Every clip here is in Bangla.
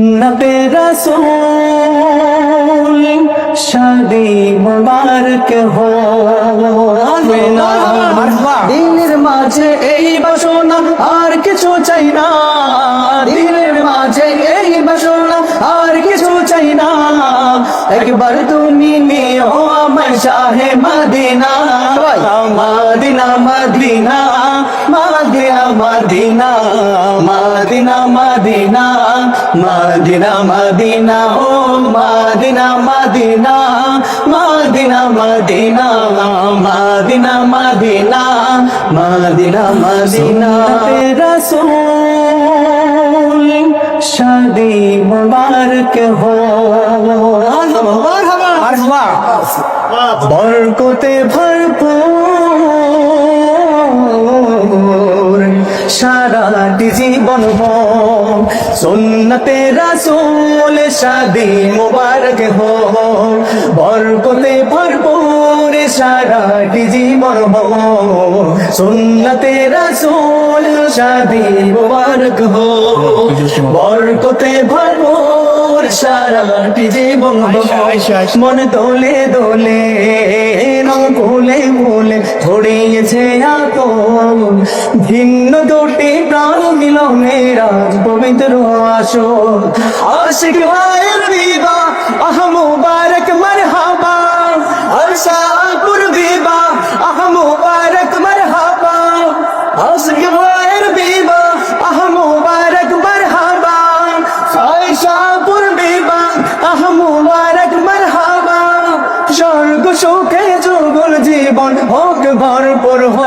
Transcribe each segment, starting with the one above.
সুন্নতে রসূল শাদি মুবারক হো। দিনের মাঝে এই বাসনা আর কিছু চাই না। দিনের মাঝে এই বাসনা আর কিছু চাই না। একবার তুমি নিও আমার শাহে Medina. Medina Medina Medina. Medina Medina Medina Medina Medina ও Medina Medina Medina Medina Medina Medina Medina Medina রসূল শাদি মুবারক হো বরকতে ভরপুর সারাটি জীবন হো সুন্নতে রাসূল শাদি মুবারক হো বরকতে ভরপুর সারাটি জীবন হো সুন্নতে রাসূল শাদি মুবারক হো বরকতে ভরপুর সারাটি জীবন হো মন দোলে দোলে রং কোলে মোলে ছড়িয়েছে আপন ভিন্ন দুটি প্রাণ মিলনে রাজ পবিত্র আসো আশিক ভাইয়ের বিবা আহ মুবারক মারহাবা। আশাপুর বিবা আহ মুবারক মারহাবা। আশিক ভাইয়ের বিবা আহ মুবারক মারহাবা। আয়শাপুর বিবা আহ মুবারক মারহাবা। স্বর্গ সুখে যুগল জীবন হোক ভরপুর হো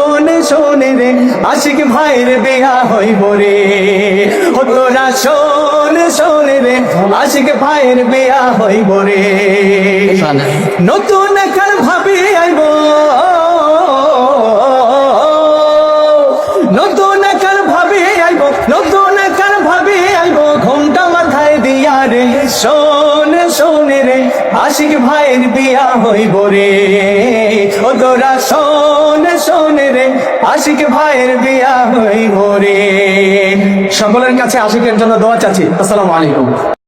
শোনে রে আশিক ভাইয়ের বিয়া হইব রে। ও তোরা শোন শোনে রে আশিক ভাইয়ের বিয়া হইব রে। নতুন কাল ভাবি আইব। নতুন কাল ভাবি আইব নতুন কাল ভাবি আইব। ঘুমটা মাথায় দিয়া রে শোন শোনে রে আশিক ভাইয়ের বিয়া হইব রে। ও তোরা শোন আশিক ভাইয়ের বিয়া হইব রে সকলের কাছে আশিকের জন্য দোয়া চাচ্ছি। আসসালামু আলাইকুম।